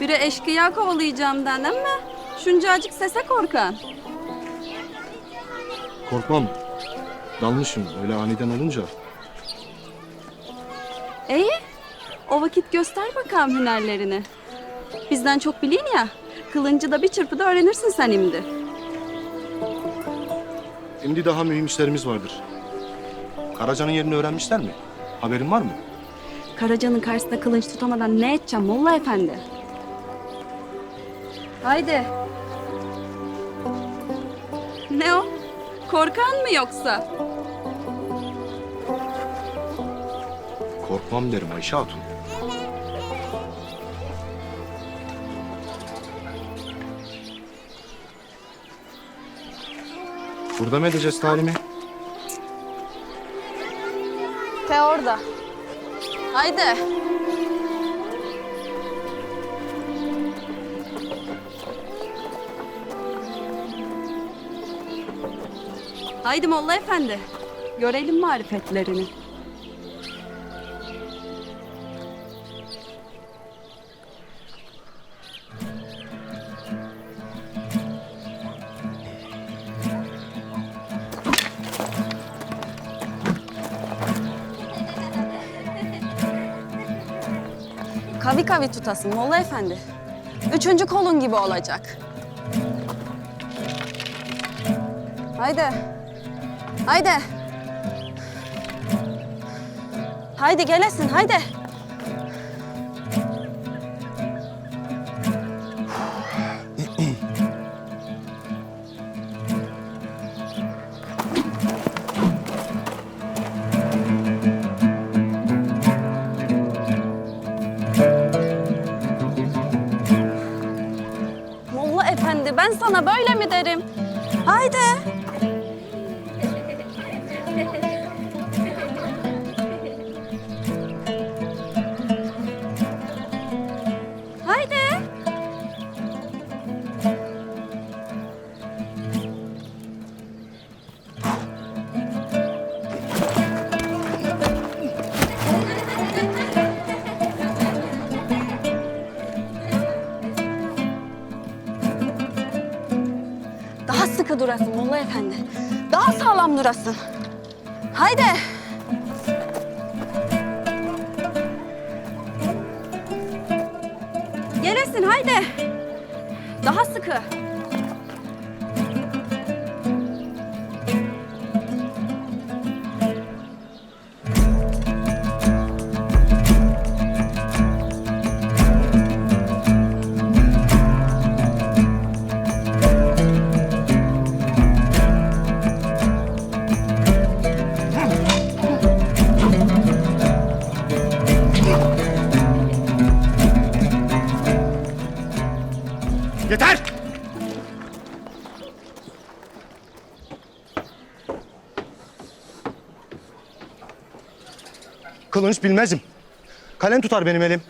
Biri eşkıya kovalayacağımdan ama şuncacık sese korkan. Korkmam. Dalmışım öyle aniden olunca. İyi. O vakit göster bakalım hünerlerini. Bizden çok bilin ya. Kılıncı da bir çırpıda öğrenirsin sen şimdi. Şimdi daha mühim işlerimiz vardır. Karaca'nın yerini öğrenmişler mi? Haberin var mı? Karaca'nın karşısında kılıç tutamadan ne edeceğim Molla Efendi? Haydi. Ne o? Korkan mı yoksa? Korkmam derim Ayşe Hatun. Burada mı edeceğiz talimi? Te orada. Haydi. Haydi Molla Efendi. Görelim marifetlerini. Kavi kavi tutasın Molla Efendi. Üçüncü kolun gibi olacak. Haydi. Haydi. Haydi gelesin haydi. Molla Efendi ben sana böyle mi derim? Haydi. Haydi. Daha sıkı durasın Molla Efendi. Daha sağlam durasın. Haydi. Gelesin haydi. Daha sıkı. Yeter! Kılınç bilmezim. Kalem tutar benim elim.